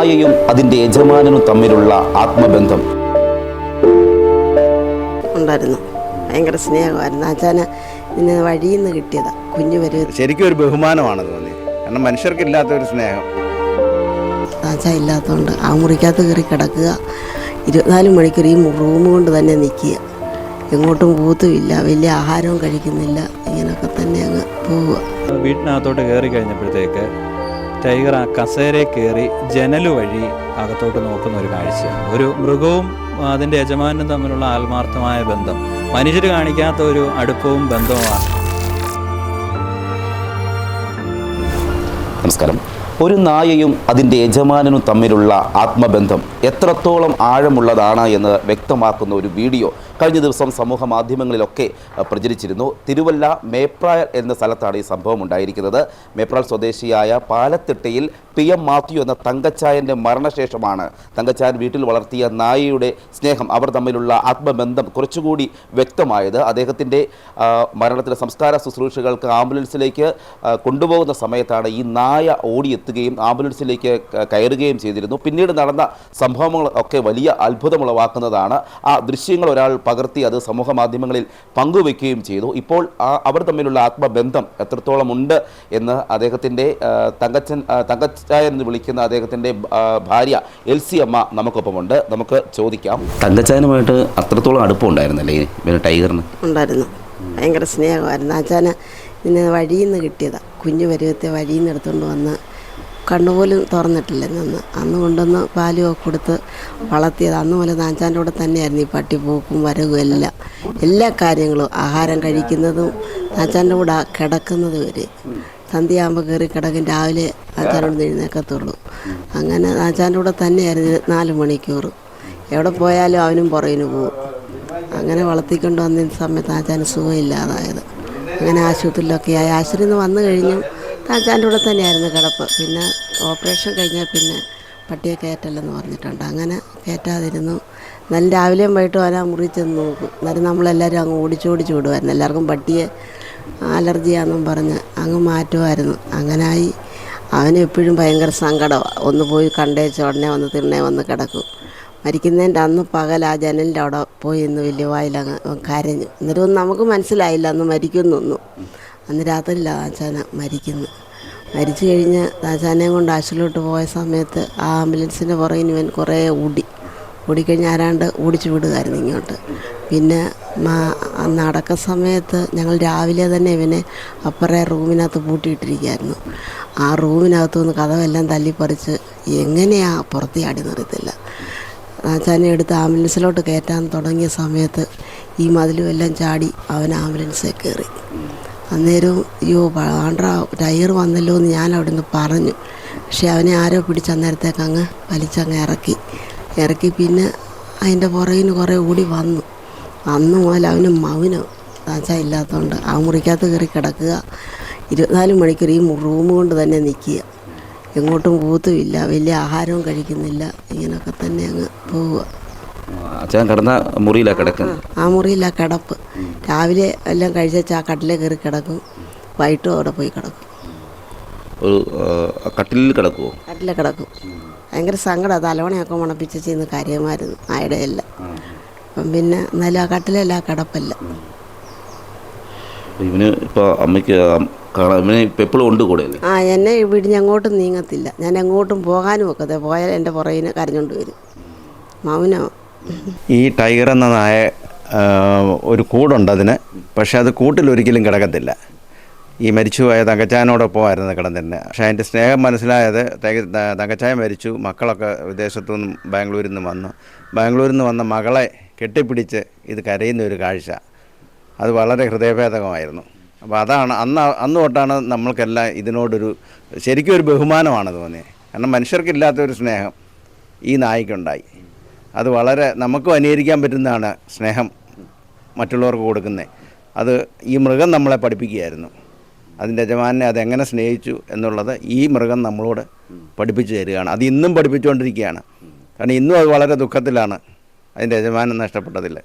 നായയും അതിന്റെ യജമാനനും തമ്മിലുള്ള ആത്മബന്ധം. ഉണ്ടായിരുന്നു. ഭയങ്കര സ്നേഹമായിരുന്നു. അച്ഛന് ഇന്ന് വഴിയിൽ നിന്ന് കിട്ടിയതാ. കുഞ്ഞു വരെ ശരിക്കും ഒരു ബഹുമാനമാണ് തോന്നി കാരണം മനുഷ്യർക്കില്ലാത്ത ഒരു സ്നേഹം. താച്ച ഇല്ലാത്തതുകൊണ്ട് ആ മുറിക്കകത്ത് കയറി കിടക്കുക. ഇരുപത്തിനാല് മണിക്കൂർ ഈ റൂം കൊണ്ട് തന്നെ നിൽക്കുക. എങ്ങോട്ടും പോത്തുമില്ല വലിയ ആഹാരവും കഴിക്കുന്നില്ല. ഇങ്ങനെയൊക്കെ തന്നെ അങ്ങ് പോവുക. വീട്ടിനകത്തോട്ട് കയറി കഴിഞ്ഞപ്പോഴത്തേക്ക് ടൈഗർ ആ കസേരയിൽ കയറി ജനൽ വഴി അകത്തോട്ട് നോക്കുന്ന ഒരു കാഴ്ചയാണ്. ഒരു മൃഗവും അതിന്റെ യജമാനും തമ്മിലുള്ള ആത്മാർത്ഥമായ ബന്ധം. മനുഷ്യർ കാണിക്കാത്ത ഒരു അടുപ്പവും ബന്ധവുമാണ്. നമസ്കാരം. ഒരു നായയും അതിന്റെ യജമാനനും തമ്മിലുള്ള ആത്മബന്ധം എത്രത്തോളം ആഴമുള്ളതാണ് എന്ന് വ്യക്തമാക്കുന്ന ഒരു വീഡിയോ കഴിഞ്ഞ ദിവസം സമൂഹ മാധ്യമങ്ങളിലൊക്കെ പ്രചരിച്ചിരുന്നു. തിരുവല്ല മേപ്രായർ എന്ന സ്ഥലത്താണ് ഈ സംഭവം ഉണ്ടായിരിക്കുന്നത്. മേപ്രാൾ സ്വദേശിയായ പാലത്തിട്ടയിൽ പി എം മാത്യു എന്ന തങ്കച്ചായന്റെ മരണശേഷമാണ് തങ്കച്ചായൻ വീട്ടിൽ വളർത്തിയ നായയുടെ സ്നേഹം അവർ തമ്മിലുള്ള ആത്മബന്ധം കുറച്ചുകൂടി വ്യക്തമായത്. അദ്ദേഹത്തിന്റെ മരണത്തിലെ സംസ്കാര ശുശ്രൂഷകൾക്ക് ആംബുലൻസിലേക്ക് കൊണ്ടുപോകുന്ന സമയത്താണ് ഈ നായ ഓടിയെത്തുകയും ആംബുലൻസിലേക്ക് കയറുകയും ചെയ്തിരുന്നു. പിന്നീട് നടന്ന സംഭവങ്ങൾ ഒക്കെ വലിയ അത്ഭുതമുളവാക്കുന്നതാണ്. ആ ദൃശ്യങ്ങൾ ഒരാൾ പകർത്തി അത് സമൂഹ മാധ്യമങ്ങളിൽ പങ്കുവെക്കുകയും ചെയ്തു. ഇപ്പോൾ അവർ തമ്മിലുള്ള ആത്മബന്ധം എത്രത്തോളം ഉണ്ട് എന്ന് അദ്ദേഹത്തിന്റെ തങ്കച്ചൻ തങ്കച്ചായ എന്ന് വിളിക്കുന്ന അദ്ദേഹത്തിന്റെ ഭാര്യ എൽ സി അമ്മ നമുക്കൊപ്പമുണ്ട്. നമുക്ക് ചോദിക്കാം. തങ്കച്ചായനുമായിട്ട് അത്രത്തോളം അടുപ്പമുണ്ടായിരുന്നല്ലേ പിന്നെ ടൈഗറിന്? ഉണ്ടായിരുന്നു. ഭയങ്കര സ്നേഹമായിരുന്നു. അച്ചാന് പിന്നെ വഴിയിൽ നിന്ന് കിട്ടിയതാണ് കുഞ്ഞു പരുവത്തെ വഴിയിൽ നിന്ന് എടുത്തുകൊണ്ട് വന്ന് കണ്ണുപോലും തുറന്നിട്ടില്ല നിന്ന്. അന്ന് കൊണ്ടുവന്ന് പാലുമൊക്കെ കൊടുത്ത് വളർത്തിയത് അന്ന് മുതൽ നാച്ചാന്റെ കൂടെ തന്നെയായിരുന്നു ഈ പട്ടി പോക്കും വരവും എല്ലാം. എല്ലാ കാര്യങ്ങളും ആഹാരം കഴിക്കുന്നതും നാച്ചാന്റെ കൂടെ കിടക്കുന്നത് വരെ. സന്ധ്യയാകുമ്പോൾ കയറി കിടക്കും. രാവിലെ നാച്ചാനോട് എഴുന്നേക്കത്തുള്ളൂ അങ്ങനെ നാച്ചാന്റെ കൂടെ തന്നെയായിരുന്നു നാല് മണിക്കൂർ. എവിടെ പോയാലും അവനും പുറകിന് പോകും. അങ്ങനെ വളർത്തിക്കൊണ്ട് വന്ന സമയത്ത് ആചാൻ സുഖമില്ലാതായത്. അങ്ങനെ ആശുപത്രിയിലൊക്കെ ആയി. ആശുപത്രിയിൽ നിന്ന് വന്നു കഴിഞ്ഞു. താച്ചാന്റെ കൂടെ തന്നെയായിരുന്നു കിടപ്പ്. പിന്നെ ഓപ്പറേഷൻ കഴിഞ്ഞാൽ പിന്നെ പട്ടിയെ കയറ്റല്ലെന്ന് പറഞ്ഞിട്ടുണ്ട്. അങ്ങനെ കയറ്റാതിരുന്നു നല്ല രാവിലെയും വൈകിട്ടും ആരാ മുറി ചെന്ന് നോക്കും. എന്നാലും നമ്മളെല്ലാവരും അങ്ങ് ഓടിച്ചോടിച്ച് വിടുമായിരുന്നു എല്ലാവർക്കും പട്ടിയെ അലർജിയാണെന്നും പറഞ്ഞ് അങ്ങ് മാറ്റുമായിരുന്നു അങ്ങനായി അവന് എപ്പോഴും ഭയങ്കര സങ്കടമാണ് ഒന്ന് പോയി കണ്ടേച്ച ഉടനെ വന്ന് തിണ്ണേ വന്ന് കിടക്കും. മരിക്കുന്നതിന്റെ അന്ന് പകൽ ആ ജനലിന്റെ അവിടെ പോയി ഇന്ന് വലിയ വായിലങ്ങ് കരഞ്ഞു. എന്നിട്ടൊന്നും നമുക്ക് മനസ്സിലായില്ല. അന്ന് മരിക്കുന്നൊന്നും അന്ന് രാത്രിയില്ല ആശാന മരിക്കുന്നു. മരിച്ചു കഴിഞ്ഞ് ആശാനെയും കൊണ്ട് ആശുപത്രിയിലോട്ട് പോയ സമയത്ത് ആ ആംബുലൻസിന്റെ പുറകിന് ഇവൻ കുറേ ഓടി. ഓടിക്കഴിഞ്ഞ് ആരാണ്ട് ഓടിച്ചു വിടുമായിരുന്നു ഇങ്ങോട്ട്. പിന്നെ അന്ന് അടക്ക സമയത്ത് ഞങ്ങൾ രാവിലെ തന്നെ ഇവനെ അപ്പുറേ റൂമിനകത്ത് പൂട്ടിയിട്ടിരിക്കുകയായിരുന്നു. ആ റൂമിനകത്ത് നിന്ന് കഥവെല്ലാം തല്ലിപ്പറിച്ച് എങ്ങനെയാ പുറത്ത് ചാടി നിർത്തില്ല ചാനെ എടുത്ത് ആംബുലൻസിലോട്ട് കയറ്റാൻ തുടങ്ങിയ സമയത്ത് ഈ മതിലുമെല്ലാം ചാടി അവൻ ആംബുലൻസിൽ കയറി. അന്നേരം അയ്യോ ആണ്ട്ര ടയർ വന്നല്ലോ എന്ന് ഞാൻ അവിടെ നിന്ന് പറഞ്ഞു. പക്ഷെ അവനെ ആരോ പിടിച്ച് അന്നേരത്തേക്ക് അങ്ങ് വലിച്ചങ്ങ് ഇറക്കി. ഇറക്കി പിന്നെ അതിന്റെ പുറകിന് കുറേ ഓടി വന്നു. അന്ന് മുതൽ അവന് മൗനം താച്ച ഇല്ലാത്തതുകൊണ്ട് ആ മുറിക്കകത്ത് കയറി കിടക്കുക. ഇരുപത്തിനാല് മണിക്കൂർ ഈ റൂം കൊണ്ട് തന്നെ നിൽക്കുക. എങ്ങോട്ടും കൂത്തുമില്ല വലിയ ആഹാരവും കഴിക്കുന്നില്ല. ഇങ്ങനെയൊക്കെ തന്നെ അങ്ങ് പോവുക. അച്ഛൻ കിടന്ന മുറിയിലാണ് കിടക്കുന്നത്. ആ മുറിയിലാണ് കിടപ്പ്. രാവിലെ എല്ലാം കഴിച്ച ആ കട്ടിലേ കയറി കിടക്കും. വൈകിട്ടും അവിടെ പോയി കിടക്കും. ഒരു കട്ടിലിൽ കിടക്കുമോ കട്ടിലെ കിടക്കും. ഭയങ്കര സങ്കടം. തലവണയൊക്കെ മുണപ്പിച്ച് ചെയ്യുന്ന കാര്യമായിരുന്നു ആയുടെ എല്ലാം. അപ്പം പിന്നെ എന്നാലും ആ കട്ടിലല്ല ആ കിടപ്പല്ല. ഇവന് ഇപ്പോൾ അമ്മയ്ക്ക് ഇവനെ ഇപ്പം എപ്പോഴും ഉണ്ട് കൂടെ ആ എന്നെ വീടിന് അങ്ങോട്ടും നീങ്ങത്തില്ല. ഞാൻ എങ്ങോട്ടും പോകാനും ഒക്കത്തെ പോയാൽ എന്റെ പുറകിന് കരഞ്ഞുകൊണ്ട് വരും. മൗനോ ഈ ടൈഗർ എന്ന നായ ഒരു കൂടുണ്ട് അതിന്. പക്ഷെ അത് കൂട്ടിലൊരിക്കലും കിടക്കത്തില്ല. ഈ മരിച്ചുപോയ തങ്കച്ചായനോടൊപ്പമായിരുന്നു കിടന്നിരുന്നത് പക്ഷേ അതിന്റെ സ്നേഹം മനസ്സിലായത് തങ്കച്ചായ മരിച്ചു. മക്കളൊക്കെ വിദേശത്തു നിന്നും ബാംഗ്ലൂരിൽ നിന്ന് വന്നു. ബാംഗ്ലൂരിൽ നിന്ന് വന്ന മകളെ കെട്ടിപ്പിടിച്ച് ഇത് കരയുന്ന ഒരു കാഴ്ച. അത് വളരെ ഹൃദയഭേദകമായിരുന്നു. അപ്പോൾ അതാണ് അന്ന് അന്ന് തൊട്ടാണ് നമ്മൾക്കെല്ലാം ഇതിനോടൊരു ശരിക്കും ഒരു ബഹുമാനമാണ് തോന്നിയത്. കാരണം മനുഷ്യർക്കില്ലാത്തൊരു സ്നേഹം ഈ നായ്ക്കുണ്ടായി. അത് വളരെ നമുക്കും അനുകരിക്കാൻ പറ്റുന്നതാണ് സ്നേഹം മറ്റുള്ളവർക്ക് കൊടുക്കുന്നത് അത് ഈ മൃഗം നമ്മളെ പഠിപ്പിക്കുകയായിരുന്നു. അതിന്റെ യജമാനെ അതെങ്ങനെ സ്നേഹിച്ചു എന്നുള്ളത് ഈ മൃഗം നമ്മളോട് പഠിപ്പിച്ചു തരികയാണ്. അത് ഇന്നും പഠിപ്പിച്ചുകൊണ്ടിരിക്കുകയാണ്. കാരണം ഇന്നും അത് വളരെ ദുഃഖത്തിലാണ്. അതിന്റെ യജമാനം നഷ്ടപ്പെട്ടതിൽ.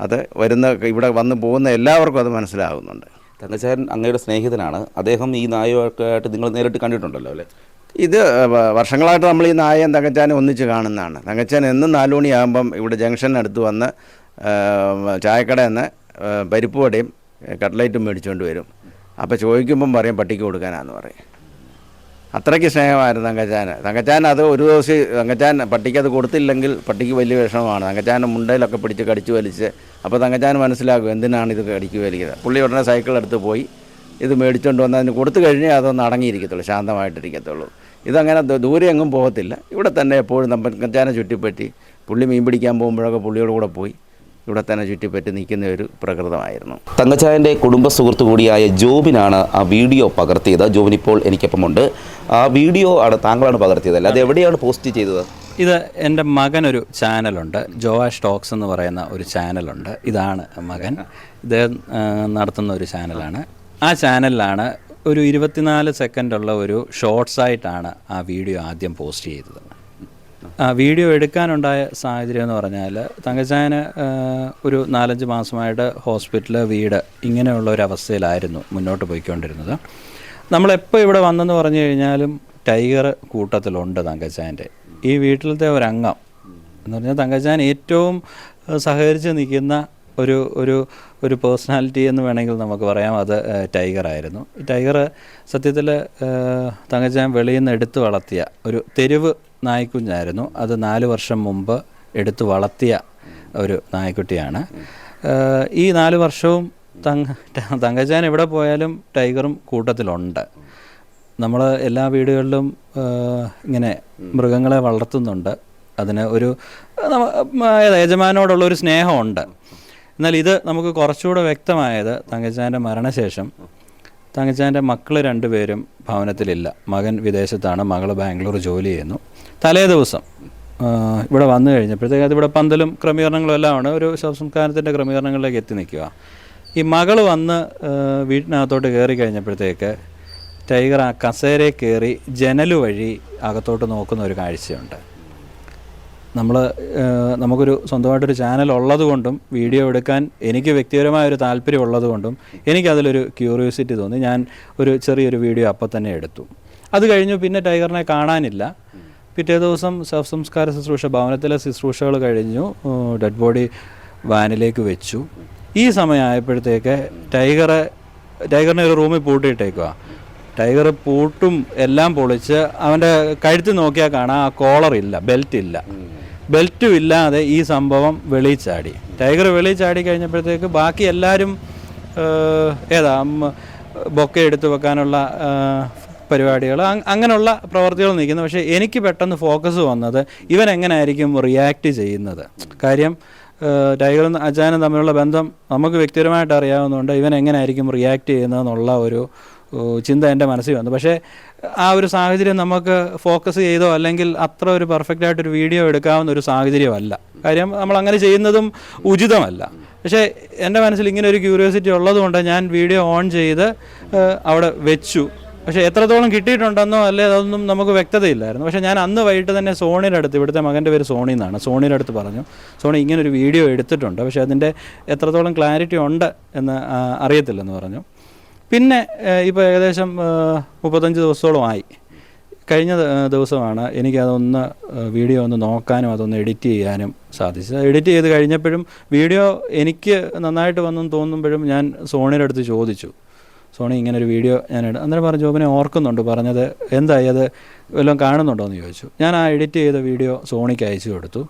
അത് വരുന്ന ഇവിടെ വന്ന് പോകുന്ന എല്ലാവർക്കും അത് മനസ്സിലാകുന്നുണ്ട്. തങ്കച്ചാരൻ അങ്ങയുടെ സ്നേഹിതനാണ്. അദ്ദേഹം ഈ നായകമായിട്ട് നിങ്ങൾ നേരിട്ട് കണ്ടിട്ടുണ്ടല്ലോ അല്ലേ? ഇത് വർഷങ്ങളായിട്ട് നമ്മൾ ഈ നായയും തങ്കച്ചാനും ഒന്നിച്ച് കാണുന്നതാണ്. തങ്കച്ചാൻ എന്നും നാലു മണിയാകുമ്പം ഇവിടെ ജംഗ്ഷനടുത്ത് വന്ന് ചായക്കട ആ, പരിപ്പ് വടയും കട്ട്ലൈറ്റും മേടിച്ചുകൊണ്ട് വരും. അപ്പോൾ ചോദിക്കുമ്പം പറയും പട്ടിക്ക് കൊടുക്കാനാന്ന് പറയും. അത്രയ്ക്ക് സ്നേഹമായിരുന്നു തങ്കച്ചാൻ തങ്കച്ചാൻ അത് ഒരു ദിവസം തങ്കച്ചാൻ പട്ടിക്ക് അത് കൊടുത്തില്ലെങ്കിൽ പട്ടിക്ക് വലിയ വിഷമമാണ്. തങ്കച്ചാന്റെ മുണ്ടയിലൊക്കെ പിടിച്ച് കടിച്ചു വലിച്ച് അപ്പോൾ തങ്കച്ചാൻ മനസ്സിലാകും എന്തിനാണ് ഇത് കടിച്ചു വലിക്കുന്നത്. പുള്ളി ഉടനെ സൈക്കിൾ എടുത്ത് പോയി ഇത് മേടിച്ചുകൊണ്ട് വന്ന് അതിന് കൊടുത്തു കഴിഞ്ഞേ അതൊന്ന് അടങ്ങിയിരിക്കത്തുള്ളൂ ശാന്തമായിട്ടിരിക്കത്തുള്ളൂ. ഇതങ്ങനെ ദൂരെ എങ്ങും പോകത്തില്ല. ഇവിടെ തന്നെ എപ്പോഴും നമ്മൾ കഞ്ചാനെ ചുറ്റിപ്പറ്റി പുള്ളി മീൻ പിടിക്കാൻ പോകുമ്പോഴൊക്കെ പുള്ളിയോട് കൂടെ പോയി ഇവിടെ തന്നെ ചുറ്റിപ്പറ്റി നിൽക്കുന്ന ഒരു പ്രകൃതമായിരുന്നു. തങ്കച്ചായന്റെ കുടുംബ സുഹൃത്തു കൂടിയായ ജോബിനാണ് ആ വീഡിയോ പകർത്തിയത്. ജോബിൻ ഇപ്പോൾ എനിക്കൊപ്പമുണ്ട്. ആ വീഡിയോ ആണ് താങ്കളാണ് പകർത്തിയത് അത് എവിടെയാണ് പോസ്റ്റ് ചെയ്തത്? ഇത് എന്റെ മകനൊരു ചാനലുണ്ട്. ജോവാ സ്റ്റോക്സ് എന്ന് പറയുന്ന ഒരു ചാനലുണ്ട്. ഇതാണ് മകൻ. ഇത് നടത്തുന്ന ഒരു ചാനലാണ്. ആ ചാനലിലാണ് ഒരു ഇരുപത്തിനാല് സെക്കൻഡുള്ള ഒരു ഷോർട്സ് ആയിട്ടാണ് ആ വീഡിയോ ആദ്യം പോസ്റ്റ് ചെയ്തത്. ആ വീഡിയോ എടുക്കാനുണ്ടായ സാഹചര്യം എന്ന് പറഞ്ഞാൽ തങ്കച്ചായന് ഒരു നാലഞ്ച് മാസമായിട്ട് ഹോസ്പിറ്റൽ വീട് ഇങ്ങനെയുള്ള ഒരു അവസ്ഥയിലായിരുന്നു മുന്നോട്ട് പോയിക്കൊണ്ടിരുന്നത്. നമ്മളെപ്പോൾ ഇവിടെ വന്നെന്ന് പറഞ്ഞു കഴിഞ്ഞാലും ടൈഗർ കൂട്ടത്തിലുണ്ട് തങ്കച്ചാന്റെ ഈ വീട്ടിലത്തെ ഒരംഗം എന്ന് പറഞ്ഞാൽ തങ്കച്ചാൻ ഏറ്റവും സഹകരിച്ച് നിൽക്കുന്ന ഒരു ഒരു ഒരു പേഴ്സണാലിറ്റി എന്ന് വേണമെങ്കിൽ നമുക്ക് പറയാം. അത് ടൈഗർ ആയിരുന്നു. ഈ ടൈഗർ സത്യത്തിൽ തങ്കച്ചാൻ വെളിയിൽ നിന്ന് എടുത്തു വളർത്തിയ ഒരു തെരുവ് നായ്ക്കുഞ്ഞായിരുന്നു. അത് നാല് വർഷം മുമ്പ് എടുത്തു വളർത്തിയ ഒരു നായ്ക്കുട്ടിയാണ്. ഈ നാല് വർഷവും തങ്ക തങ്കച്ചാൻ എവിടെ പോയാലും ടൈഗറും കൂട്ടത്തിലുണ്ട്. നമ്മൾ എല്ലാ വീടുകളിലും ഇങ്ങനെ മൃഗങ്ങളെ വളർത്തുന്നുണ്ട്. അതിന് ഒരു യജമാനോടുള്ള ഒരു സ്നേഹമുണ്ട്. എന്നാൽ ഇത് നമുക്ക് കുറച്ചുകൂടെ വ്യക്തമായത് തങ്കച്ചാന്റെ മരണശേഷം. തങ്കച്ചാന്റെ മക്കൾ രണ്ടുപേരും ഭവനത്തിലില്ല. മകൻ വിദേശത്താണ് മകൾ ബാംഗ്ലൂർ ജോലി ചെയ്യുന്നു. തലേ ദിവസം ഇവിടെ വന്നു കഴിഞ്ഞപ്പോഴത്തേക്ക് അത് ഇവിടെ പന്തലും ക്രമീകരണങ്ങളും എല്ലാം ആണ് ഒരു ശവസംസ്കാരത്തിന്റെ ക്രമീകരണങ്ങളിലേക്ക് എത്തി നിൽക്കുക. ഈ മകൾ വന്ന് വീട്ടിനകത്തോട്ട് കയറി കഴിഞ്ഞപ്പോഴത്തേക്ക് ടൈഗർ ആ കസേരയിൽ കയറി ജനൽ വഴി അകത്തോട്ട് നോക്കുന്ന ഒരു കാഴ്ചയുണ്ട്. നമ്മൾ നമുക്കൊരു സ്വന്തമായിട്ടൊരു ചാനൽ ഉള്ളതുകൊണ്ടും വീഡിയോ എടുക്കാൻ എനിക്ക് വ്യക്തിപരമായ ഒരു താല്പര്യം ഉള്ളതുകൊണ്ടും എനിക്കതിലൊരു ക്യൂറിയോസിറ്റി തോന്നി. ഞാൻ ഒരു ചെറിയൊരു വീഡിയോ അപ്പം തന്നെ എടുത്തു. അത് കഴിഞ്ഞു പിന്നെ ടൈഗറിനെ കാണാനില്ല. പിറ്റേ ദിവസം ശവസംസ്കാര ശുശ്രൂഷ ഭവനത്തിലെ ശുശ്രൂഷകൾ കഴിഞ്ഞു. ഡെഡ് ബോഡി വാനിലേക്ക് വെച്ചു. ഈ സമയമായപ്പോഴത്തേക്ക് ടൈഗറെ ടൈഗറിനെ ഒരു റൂമിൽ പൂട്ടിയിട്ടേക്കുക ടൈഗർ പൂട്ടും എല്ലാം പൊളിച്ച് അവന്റെ കഴുത്ത് നോക്കിയാൽ കാണാം ആ കോളർ ഇല്ല ബെൽറ്റ് ഇല്ല. ബെൽറ്റും ഇല്ലാതെ ഈ സംഭവം വെളിച്ചാടി ടൈഗർ വെളിച്ചാടി ചാടി കഴിഞ്ഞപ്പോഴത്തേക്ക് ബാക്കി എല്ലാവരും ഏതാ ബൊക്കെ എടുത്തു വെക്കാനുള്ള പരിപാടികൾ അങ്ങനെയുള്ള പ്രവർത്തികൾ നിൽക്കുന്നു. പക്ഷേ എനിക്ക് പെട്ടെന്ന് ഫോക്കസ് വന്നത് ഇവൻ എങ്ങനെയായിരിക്കും റിയാക്ട് ചെയ്യുന്നത്. കാര്യം ടൈഗറും അജാനും തമ്മിലുള്ള ബന്ധം നമുക്ക് വ്യക്തിപരമായിട്ട് അറിയാവുന്നതുകൊണ്ട് ഇവൻ എങ്ങനെയായിരിക്കും റിയാക്ട് ചെയ്യുന്നതെന്നുള്ള ഒരു ചിന്ത എന്റെ മനസ്സിൽ വന്നു. പക്ഷേ ആ ഒരു സാഹചര്യം നമുക്ക് ഫോക്കസ് ചെയ്തോ അല്ലെങ്കിൽ അത്ര ഒരു പെർഫെക്റ്റ് ആയിട്ടൊരു വീഡിയോ എടുക്കാവുന്ന ഒരു സാഹചര്യമല്ല. കാര്യം നമ്മൾ അങ്ങനെ ചെയ്യുന്നതും ഉചിതമല്ല. പക്ഷേ എന്റെ മനസ്സിൽ ഇങ്ങനെ ഒരു ക്യൂരിയോസിറ്റി ഉള്ളതുകൊണ്ട് ഞാൻ വീഡിയോ ഓൺ ചെയ്ത് അവിടെ വെച്ചു. പക്ഷേ എത്രത്തോളം കിട്ടിയിട്ടുണ്ടെന്നോ അല്ലെ അതൊന്നും നമുക്ക് വ്യക്തതയില്ലായിരുന്നു. പക്ഷേ ഞാൻ അന്ന് വൈകിട്ട് തന്നെ സോണിയുടെ അടുത്ത് ഇവിടുത്തെ മകന്റെ പേര് സോണി എന്നാണ് സോണിയുടെ അടുത്ത് പറഞ്ഞു. സോണി ഇങ്ങനൊരു വീഡിയോ എടുത്തിട്ടുണ്ട്. പക്ഷേ അതിന്റെ എത്രത്തോളം ക്ലാരിറ്റി ഉണ്ട് എന്ന് അറിയത്തില്ലെന്ന് പറഞ്ഞു. പിന്നെ ഇപ്പോൾ ഏകദേശം മുപ്പത്തഞ്ച് ദിവസത്തോളമായി. കഴിഞ്ഞ ദിവസമാണ് എനിക്കതൊന്ന് വീഡിയോ ഒന്ന് നോക്കാനും അതൊന്ന് എഡിറ്റ് ചെയ്യാനും സാധിച്ചത്. എഡിറ്റ് ചെയ്ത് കഴിഞ്ഞപ്പോഴും വീഡിയോ എനിക്ക് നന്നായിട്ട് വന്നെന്ന് തോന്നുമ്പോഴും ഞാൻ സോണിയുടെ അടുത്ത് ചോദിച്ചു. സോണി ഇങ്ങനെ ഒരു വീഡിയോ ഞാൻ അന്നേരം പറഞ്ഞു ജോബിനെ ഓർക്കുന്നുണ്ട് പറഞ്ഞത്. എന്തായി? അത് വല്ലതും കാണുന്നുണ്ടോ? എന്ന് ചോദിച്ചു. ഞാൻ ആ എഡിറ്റ് ചെയ്ത വീഡിയോ സോണിക്ക് അയച്ചു കൊടുത്തു.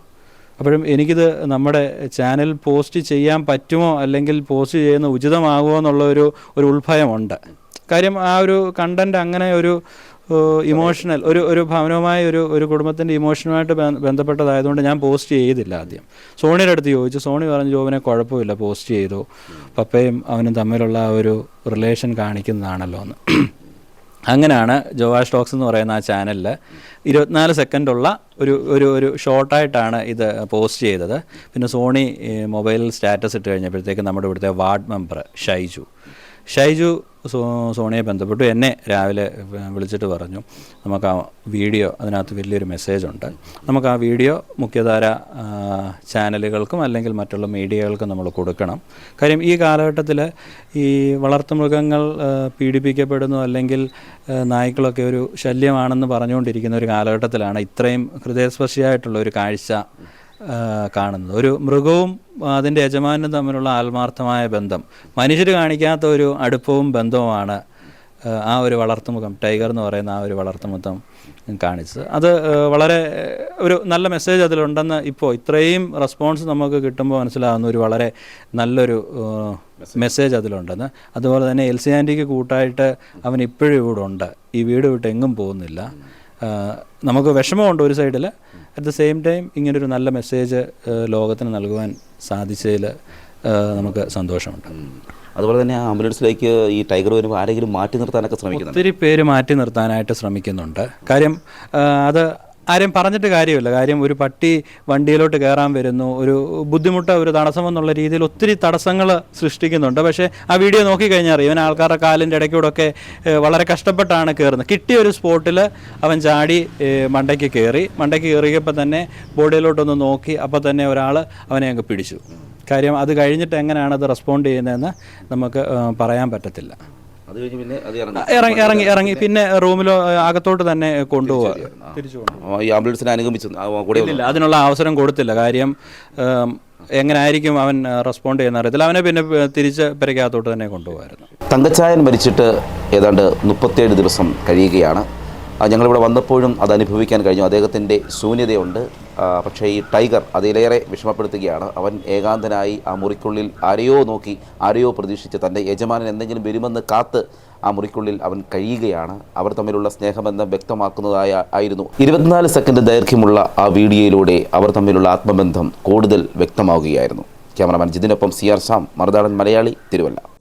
അപ്പോഴും എനിക്കിത് നമ്മുടെ ചാനൽ പോസ്റ്റ് ചെയ്യാൻ പറ്റുമോ അല്ലെങ്കിൽ പോസ്റ്റ് ചെയ്യുന്ന ഉചിതമാകുമോ എന്നുള്ള ഒരു ഒരു ഉൾഭയമുണ്ട്. കാര്യം ആ ഒരു കണ്ടന്റ് അങ്ങനെ ഒരു ഇമോഷണൽ ഒരു ഒരു ഭവനവുമായ ഒരു ഒരു കുടുംബത്തിന്റെ ഇമോഷനുമായിട്ട് ബന്ധപ്പെട്ടതായതുകൊണ്ട് ഞാൻ പോസ്റ്റ് ചെയ്തില്ല ആദ്യം. സോണിയുടെ അടുത്ത് ചോദിച്ചു. സോണി പറഞ്ഞു ജോബിനെ കുഴപ്പമില്ല പോസ്റ്റ് ചെയ്തു. പപ്പയും അവനും തമ്മിലുള്ള ആ ഒരു റിലേഷൻ കാണിക്കുന്നതാണല്ലോ എന്ന്. അങ്ങനെയാണ് ജോവാ സ്റ്റോക്സ് എന്ന് പറയുന്ന ആ ചാനലിൽ ഇരുപത്തിനാല് സെക്കൻഡുള്ള ഒരു ഒരു ഒരു ഷോർട്ടായിട്ടാണ് ഇത് പോസ്റ്റ് ചെയ്തത്. പിന്നെ സോണി മൊബൈൽ സ്റ്റാറ്റസ് ഇട്ട് കഴിഞ്ഞപ്പോഴത്തേക്ക് നമ്മുടെ ഇവിടുത്തെ വാർഡ് മെമ്പർ ഷൈജു. ഷൈജു സോണിയെ ബന്ധപ്പെട്ടു. എന്നെ രാവിലെ വിളിച്ചിട്ട് പറഞ്ഞു നമുക്ക് ആ വീഡിയോ അതിനകത്ത് വലിയൊരു മെസ്സേജ് ഉണ്ട് നമുക്ക് ആ വീഡിയോ മുഖ്യധാര ചാനലുകൾക്കും അല്ലെങ്കിൽ മറ്റുള്ള മീഡിയകൾക്കും നമ്മൾ കൊടുക്കണം. കാര്യം ഈ കാലഘട്ടത്തിൽ ഈ വളർത്തുമൃഗങ്ങൾ പീഡിപ്പിക്കപ്പെടുന്നു അല്ലെങ്കിൽ നായ്ക്കളൊക്കെ ഒരു ശല്യമാണെന്ന് പറഞ്ഞുകൊണ്ടിരിക്കുന്ന ഒരു കാലഘട്ടത്തിലാണ് ഇത്രയും ഹൃദയസ്പർശിയായിട്ടുള്ള ഒരു കാഴ്ച കാണുന്നത്. ഒരു മൃഗവും അതിന്റെ യജമാനും തമ്മിലുള്ള ആത്മാർത്ഥമായ ബന്ധം. മനുഷ്യർ കാണിക്കാത്ത ഒരു അടുപ്പവും ബന്ധവുമാണ് ആ, ഒരു വളർത്തുമുഖം ടൈഗർ എന്ന് പറയുന്ന ആ ഒരു വളർത്തുമുഖം കാണിച്ചത്. അത് വളരെ ഒരു നല്ല മെസ്സേജ് അതിലുണ്ടെന്ന് ഇപ്പോൾ ഇത്രയും റെസ്പോൺസ് നമുക്ക് കിട്ടുമ്പോൾ മനസ്സിലാകുന്ന ഒരു വളരെ നല്ലൊരു മെസ്സേജ് അതിലുണ്ടെന്ന്. അതുപോലെ തന്നെ എൽ സി ആന്റിക്ക് കൂട്ടായിട്ട് അവൻ ഇപ്പോഴും ഇവിടെ ഉണ്ട്. ഈ വീട് വിട്ട് എങ്ങും പോകുന്നില്ല. നമുക്ക് വിഷമമുണ്ട് ഒരു സൈഡിൽ അറ്റ് ദ സെയിം ടൈം ഇങ്ങനൊരു നല്ല മെസ്സേജ് ലോകത്തിന് നൽകുവാൻ സാധിച്ചതിൽ നമുക്ക് സന്തോഷമുണ്ട്. അതുപോലെ തന്നെ ആംബുലൻസിലേക്ക് ഈ ടൈഗർ വരുമ്പോൾ ആരെങ്കിലും മാറ്റി നിർത്താനൊക്കെ ശ്രമിക്കുന്നു ഒത്തിരി പേര് മാറ്റി നിർത്താനായിട്ട് ശ്രമിക്കുന്നുണ്ട്. കാര്യം അത് ആരെയും പറഞ്ഞിട്ട് കാര്യമില്ല. കാര്യം ഒരു പട്ടി വണ്ടിയിലോട്ട് കയറാൻ വരുന്നു. ഒരു ബുദ്ധിമുട്ട് ഒരു തടസ്സം എന്നുള്ള രീതിയിൽ ഒത്തിരി തടസ്സങ്ങൾ സൃഷ്ടിക്കുന്നുണ്ട്. പക്ഷേ ആ വീഡിയോ നോക്കിക്കഴിഞ്ഞാൽ അറിയാം. ഇവൻ ആൾക്കാരുടെ കാലിന്റെ ഇടയ്ക്കൂടെയൊക്കെ വളരെ കഷ്ടപ്പെട്ടാണ് കയറുന്നത് കിട്ടിയ ഒരു സ്പോട്ടിൽ അവൻ ചാടി മണ്ടയ്ക്ക് കയറി മണ്ടയ്ക്ക് കയറിയപ്പോൾ തന്നെ ബോഡിയിലോട്ടൊന്ന് നോക്കി അപ്പോൾ തന്നെ ഒരാൾ അവനെ അങ്ങ് പിടിച്ചു. കാര്യം അത് കഴിഞ്ഞിട്ട് എങ്ങനെയാണ് അത് റെസ്പോണ്ട് ചെയ്യുന്നതെന്ന് നമുക്ക് പറയാൻ പറ്റത്തില്ല. അത് കഴിഞ്ഞ് പിന്നെ അത് ഇറങ്ങി. ഇറങ്ങി ഇറങ്ങി. പിന്നെ റൂമിലോ അകത്തോട്ട് തന്നെ കൊണ്ടുപോവാ തിരിച്ചു കൊണ്ടുപോവാ ആ, ഈ ആംബുലൻസിനെ അനുഗമിച്ചു അതിനുള്ള അവസരം കൊടുത്തില്ല. കാര്യം എങ്ങനെ എങ്ങനായിരിക്കും അവൻ റെസ്പോണ്ട് ചെയ്യുന്ന അറിയത്തില്ല. അവനെ പിന്നെ തിരിച്ച് പെരക്കകത്തോട്ട് തന്നെ കൊണ്ടുപോകായിരുന്നു. തങ്കച്ചായൻ മരിച്ചിട്ട് ഏതാണ്ട് മുപ്പത്തേഴ് ദിവസം കഴിയുകയാണ്. ഞങ്ങളിവിടെ വന്നപ്പോഴും അത് അനുഭവിക്കാൻ കഴിഞ്ഞു. അദ്ദേഹത്തിന്റെ ശൂന്യതയുണ്ട്. പക്ഷേ ഈ ടൈഗർ അതിലേറെ വിഷമപ്പെടുത്തുകയാണ്. അവൻ ഏകാന്തനായി ആ മുറിക്കുള്ളിൽ ആരെയോ നോക്കി ആരെയോ പ്രതീക്ഷിച്ച് തന്റെ യജമാനൻ എന്തെങ്കിലും വരുമെന്ന് കാത്ത് ആ മുറിക്കുള്ളിൽ അവൻ കഴിയുകയാണ്. അവർ തമ്മിലുള്ള സ്നേഹബന്ധം വ്യക്തമാക്കുന്നതായ ആയിരുന്നു. ഇരുപത്തിനാല് സെക്കൻഡ് ദൈർഘ്യമുള്ള ആ വീഡിയോയിലൂടെ അവർ തമ്മിലുള്ള ആത്മബന്ധം കൂടുതൽ വ്യക്തമാവുകയായിരുന്നു. ക്യാമറമാൻ ജിതിനൊപ്പം സി ആർ സാം മറുതാടൻ മലയാളി തിരുവല്ല.